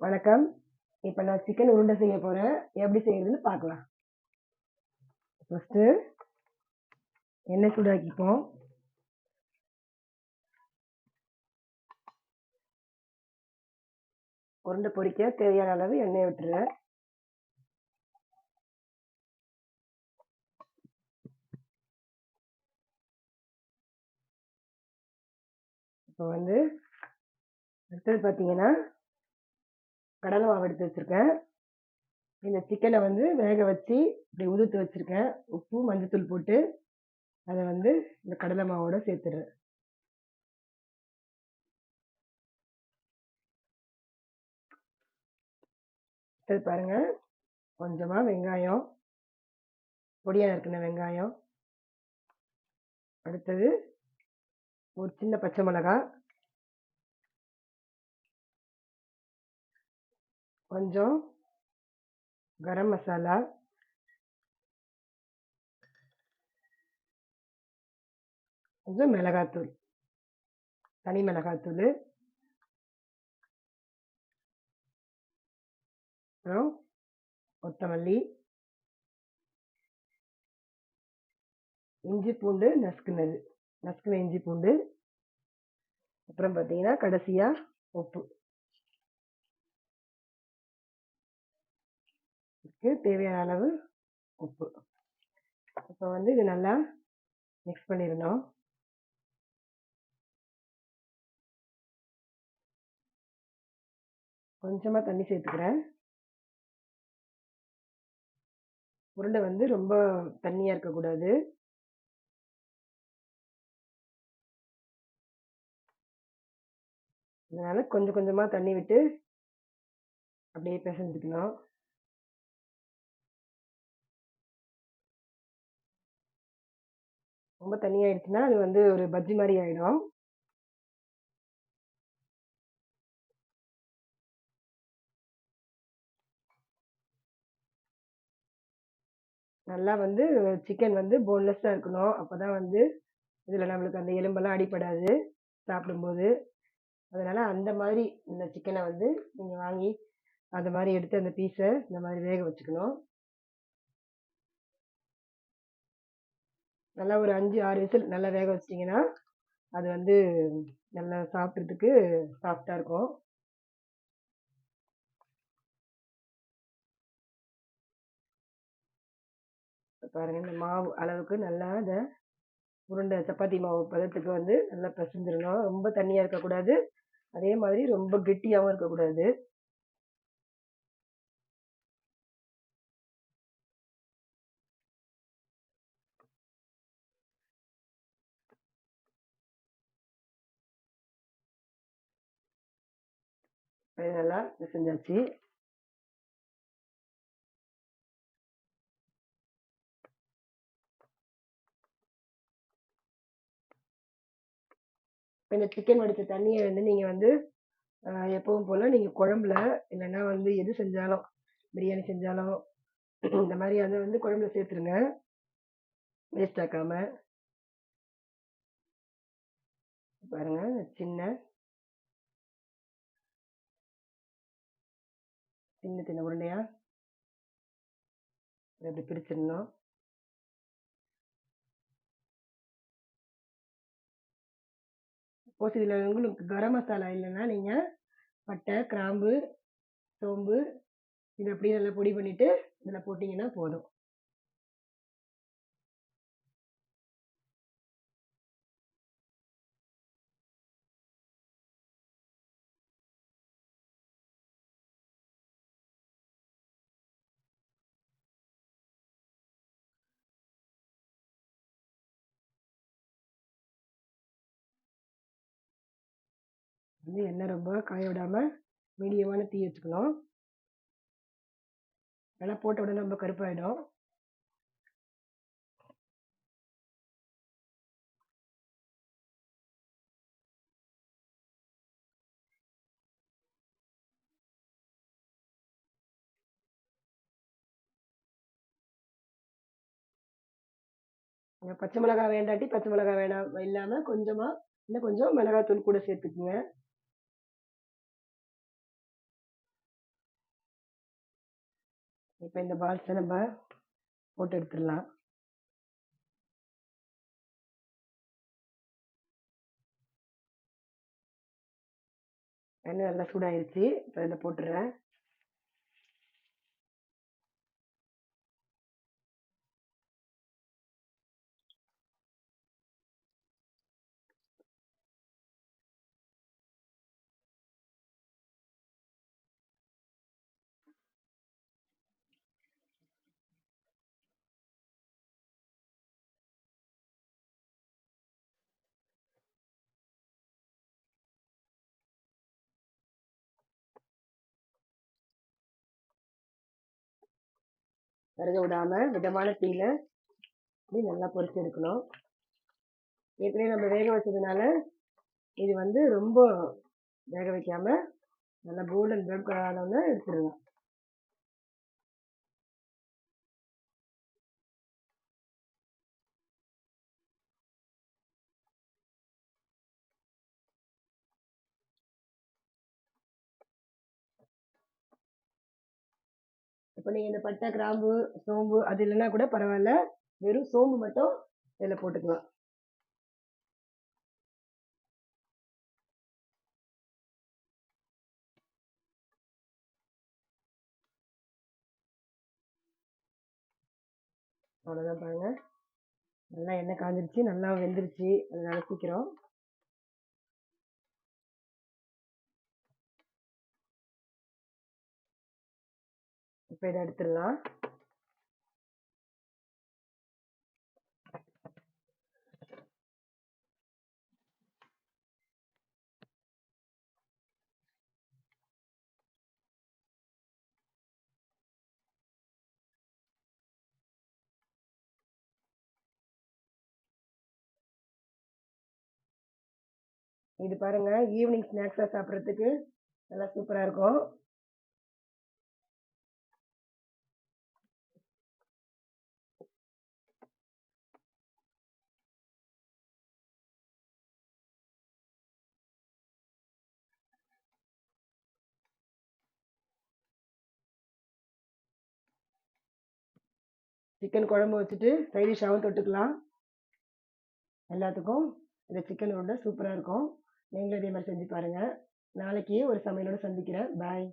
வணக்கம். இப்போ நான் சிக்கன் உருண்டை செய்ய போகிறேன் எப்படி செய்யறதுன்னு பார்க்கலாம். ஃபஸ்ட்டு எண்ணெய் சூடாக்கிப்போம். உருண்டை பொரிக்க தேவையான அளவு எண்ணெய் விட்டுருவேன் இப்போ வந்து அடுத்தது பார்த்தீங்கன்னா கடலை மாவு எடுத்து வச்சுருக்கேன். இந்த சிக்கனை வந்து வேக வச்சு இப்படி உதுத்து வச்சுருக்கேன். உப்பு மஞ்சத்தூள் போட்டு அதை வந்து இந்த கடலை மாவோட சேர்த்துடுறேன். இது பாருங்க. கொஞ்சமாக வெங்காயம். பொடியாக இருக்கிற வெங்காயம். அடுத்தது ஒரு சின்ன பச்சை மிளகாய் கொஞ்சம் கரம் மசாலா. கொஞ்சம் மிளகாத்தூள். தனி மிளகாத்தூள். அப்புறம் கொத்தமல்லி. இஞ்சி பூண்டு நசுக்குனது. நசுக்குன இஞ்சி பூண்டு. அப்புறம் பார்த்தீங்கன்னா கடைசியாக உப்பு. இதுக்கு தேவையான அளவு உப்பு. இப்போ வந்து இது நல்லா மிக்ஸ் பண்ணிடணும். கொஞ்சமாக தண்ணி சேர்த்துக்கிறேன். உருண்டை வந்து ரொம்ப தண்ணியாக இருக்கக்கூடாது. அதனால் கொஞ்சம் கொஞ்சமாக தண்ணி விட்டு அப்படியே பிசைஞ்சுக்கணும். ரொம்ப தண்ணி ஆயிடுச்சுன்னா அது வந்து ஒரு பஜ்ஜி மாதிரி ஆயிடும். நல்லா வந்து சிக்கன் வந்து போன்லெஸ்ஸாக இருக்கணும். அப்போ தான் வந்து இதில் நம்மளுக்கு அந்த எலும்பெல்லாம் அடிப்படாது சாப்பிடும்போது. அதனால் அந்த மாதிரி இந்த சிக்கனை வந்து நீங்கள் வாங்கி அந்த மாதிரி எடுத்து அந்த பீஸை இந்த மாதிரி வேக வச்சுக்கணும். நல்லா ஒரு அஞ்சு ஆறு விசில் நல்லா வேக வச்சிட்டிங்கன்னா அது வந்து நல்லா சாப்பிட்றதுக்கு சாஃப்டாக இருக்கும். பாருங்கள் இந்த மாவு அளவுக்கு நல்லா இந்த உருண்டை சப்பாத்தி மாவு பதத்துக்கு வந்து நல்லா பிசைஞ்சிடணும். ரொம்ப தண்ணியாக இருக்கக்கூடாது. அதே மாதிரி ரொம்ப கெட்டியாகவும் இருக்கக்கூடாது. இது நல்லா பிசைஞ்சாச்சு இந்த சிக்கன் வடித்த தண்ணியை வந்து நீங்கள் வந்து எப்பவும் போல் நீங்கள் குழம்புல இல்லைன்னா வந்து எது செஞ்சாலும் பிரியாணி செஞ்சாலும் இந்த மாதிரி அதை வந்து குழம்புல சேர்த்துருங்க. வேஸ்ட் ஆக்காம. பாருங்க சின்ன சின்ன சின்ன உருண்டையா? இப்படி பிரிச்சிடணும். சப்போஸ் இதில் உங்களுக்கு கரம் மசாலா இல்லைன்னா நீங்கள் பட்டை கிராம்பு சோம்பு இதை அப்படியே நல்லா பொடி பண்ணிவிட்டு இதில் போட்டிங்கன்னா போதும். வந்து எண்ணெய் ரொம்ப காய விடாமல் மீடியமான தீ வச்சுக்கணும். நல்லா போட்ட உடனே ரொம்ப கருப்பாயிடும். பச்சை மிளகாய் வேண்டாட்டி பச்சை மிளகாய் வேணாம். இல்லாமல் கொஞ்சமாக இன்னும் கொஞ்சம் மிளகாத்தூள் கூட சேர்த்துக்குங்க. இப்போ இந்த பால்ஸை நம்ம போட்டு எடுத்துடலாம். எண்ணெய் நல்லா சூடாயிருச்சு. இப்போ இதில் போட்டுடுறேன். விறக விடாம மிதமான தீயில இப்படி நல்லா பொறிச்சு எடுக்கணும். ஏற்கனவே நம்ம வேக வச்சதுனால இது வந்து ரொம்ப வேக வைக்காம நல்லா கோல்டன் ப்ரௌன் கலர் ஆனோன்னு எடுத்துடலாம். இப்போ நீங்கள் இந்த பட்டை கிராம்பு சோம்பு அது இல்லைன்னா கூட பரவாயில்ல. வெறும் சோம்பு மட்டும் இதில் போட்டுக்கலாம். அவ்வளோதான் பாருங்கள் நல்லா எண்ணெய் காஞ்சிருச்சு நல்லா வெந்துருச்சு. அதனால சீக்கிரம் இப்போ இதை எடுத்துடலாம். இது பாருங்க ஈவினிங் ஸ்நாக்ஸாக சாப்பிட்றதுக்கு நல்லா சூப்பராக இருக்கும். சிக்கன் குழம்பு வச்சுட்டு சைடிஷாகவும் தொட்டுக்கலாம். எல்லாத்துக்கும் இந்த சிக்கன் உருண்டை சூப்பராக இருக்கும். நீங்களும் இதே மாதிரி செஞ்சு பாருங்கள் நாளைக்கு ஒரு சமையலோடு சந்திக்கிறேன். பாய்